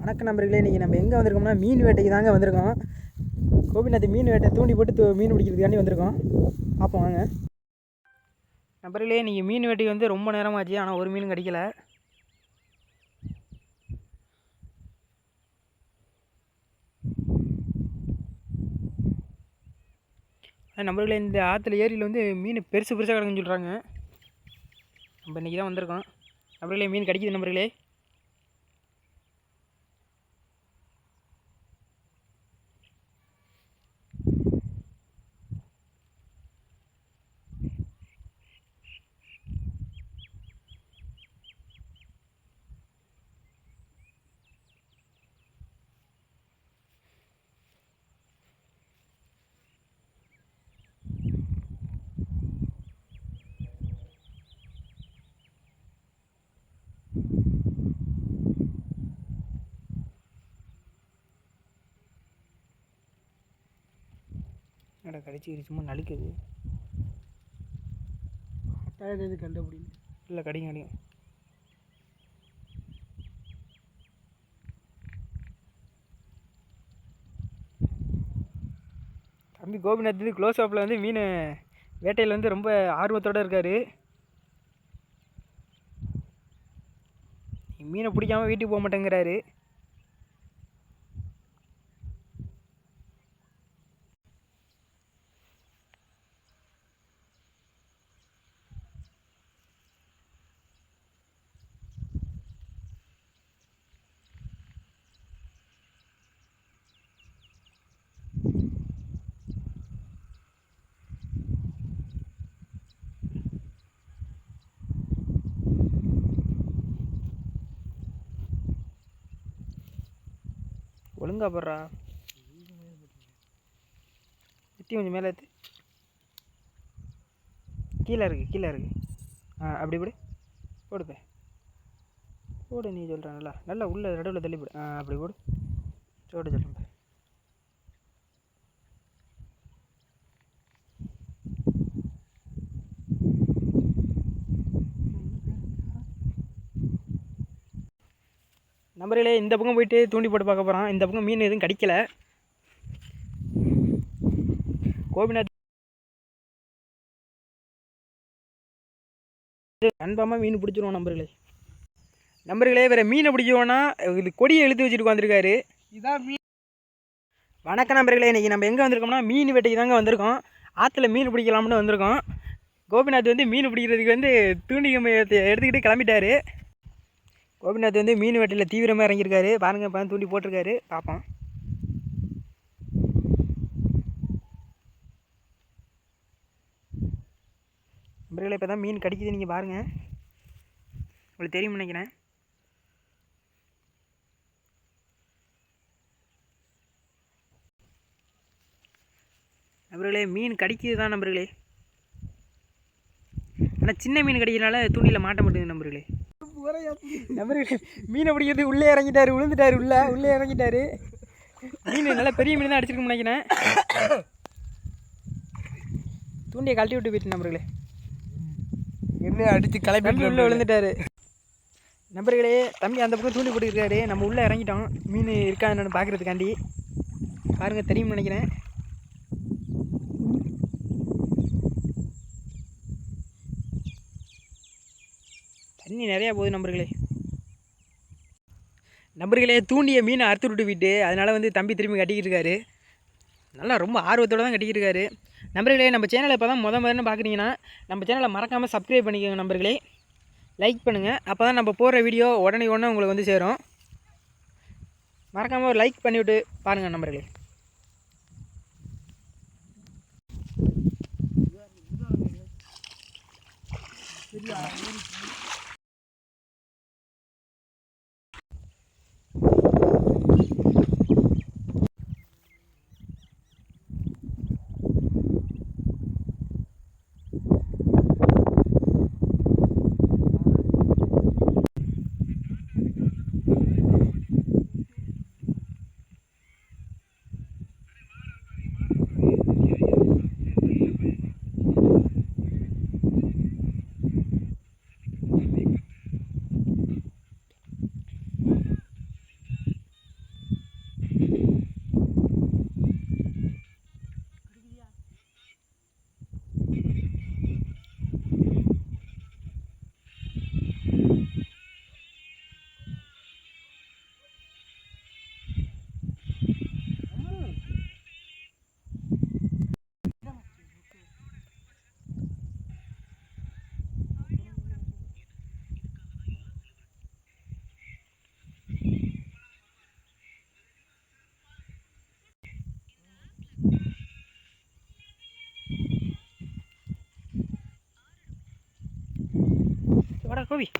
வணக்கம் நம்பர்களே இன்றைக்கி நம்ம எங்கே வந்திருக்கோம்னா மீன் வேட்டைக்கு தாங்க வந்திருக்கோம். கோபிநாத் மீன் வேட்டை தூண்டி போட்டு மீன் பிடிக்கிறதுக்காண்டி வந்திருக்கோம். பார்ப்போம் வாங்க. நம்பர்களே இன்றைக்கி மீன் வேட்டைக்கு வந்து ரொம்ப நேரமாச்சு ஆனால் ஒரு மீனும் கிடைக்கல. ஆனா இந்த ஆற்றுல ஏரியில் வந்து மீன் பெருசு பெருசாக கிடக்குன்னு சொல்கிறாங்க நம்ம இன்றைக்கி தான் வந்திருக்கோம். நம்பர்களே மீன் கிடைக்குது நம்பர்களே என்னடா கடிச்சிக்கிட்டு சும்மா நழுக்குது அட்டாயது கண்டுபிடிங்க இல்லை கடிங்க கடிங்க. தம்பி கோபிநாத் வந்து க்ளோஸ் அப்பில் வந்து மீன் வேட்டையில் வந்து ரொம்ப ஆர்வத்தோடு இருக்கார். மீனை பிடிக்காம வீட்டுக்கு போக மாட்டேங்கிறாரு. ஒழுங்கா போடுறா. எட்டி கொஞ்சம் மேலே ஏற்று கீழே இருக்குது கீழே இருக்குது ஆ அப்படி போடு போடுப்பே போடு நீ சொல்கிறேன் நல்லா. நல்லா உள்ள நடுவில் தள்ளி போடு. ஆ அப்படி போடு. சோடு சொல்லுங்க நம்பர்களே இந்த பக்கம் போயிட்டு தூண்டி போட்டு பார்க்க போகிறோம் இந்த பக்கம் மீன் எதுவும் கிடைக்கல. கோபிநாத் கன்ஃபார்மாக மீன் பிடிச்சிருவோம் நம்பர்களே. நம்பர்களே வேறு மீனை பிடிக்கணும்னா இது கொடியை இழுத்து வச்சுட்டு உட்காந்துருக்காரு இதான் மீன். வணக்கம் நம்பர்களே இன்றைக்கி நம்ம எங்கே வந்திருக்கோம்னா மீன் வேட்டைக்கு தாங்க வந்திருக்கோம். ஆற்றுல மீன் பிடிக்கலாம்னு வந்திருக்கோம். கோபிநாத் வந்து மீன் பிடிக்கிறதுக்கு வந்து தூண்டி எடுத்துக்கிட்டு கிளம்பிட்டாரு. கோபிநாத் வந்து மீன் வேட்டையில் தீவிரமாக இறங்கியிருக்காரு. பாருங்க இப்போ தூண்டி போட்டிருக்காரு. பார்ப்போம் நம்பர்களை இப்போ தான் மீன் கிடைக்குது. நீங்கள் பாருங்கள் உங்களுக்கு தெரியும் நினைக்கிறேன். நண்பர்களே மீன் கிடைக்குது தான் நம்பர்களே ஆனால் சின்ன மீன் கிடைக்கிறனால தூண்டியில் மாட்ட மாட்டேங்குது நம்பர்களே நண்பர்களே மீனை பிடிக்கிறது உள்ளே இறங்கிட்டாரு விழுந்துட்டாரு உள்ள உள்ளே இறங்கிட்டாரு. மீன் நல்லா பெரிய மீன் தான் அடிச்சிருக்கோம்னு நினைக்கிறேன். தூண்டியை கழட்டி விட்டு போயிட்டு நண்பர்களே என்ன அடிச்சு தம்பி கிளப்பி உள்ளே விழுந்துட்டாரு. நண்பர்களே தம்பி அந்த பக்கம் தூண்டி போட்டுருக்காரு நம்ம உள்ளே இறங்கிட்டோம். மீன் இருக்கா என்னன்னு பார்க்குறதுக்காண்டி. பாருங்க தெரியும்னு நினைக்கிறேன். தண்ணி நிறையா போகுது நம்பர்களே. நம்பர்களே தூண்டிய மீனை அறுத்து விட்டு விட்டு. அதனால் வந்து தம்பி திரும்பி கட்டிக்கிட்டு இருக்காரு நல்லா ரொம்ப ஆர்வத்தோடு தான் கட்டிக்கிட்டு இருக்காரு நம்பர்களே நம்ம சேனலை இப்போ தான் முத முதல்னு பார்க்குறீங்கன்னா நம்ம சேனலை மறக்காமல் சப்ஸ்கிரைப் பண்ணிக்கோங்க நம்பர்களே. லைக் பண்ணுங்கள் அப்போ தான் நம்ம போடுற வீடியோ உடனே உடனே உங்களுக்கு வந்து சேரும். மறக்காமல் ஒரு லைக் பண்ணிவிட்டு பாருங்கள் நம்பர்களே. Yeah. Markowi.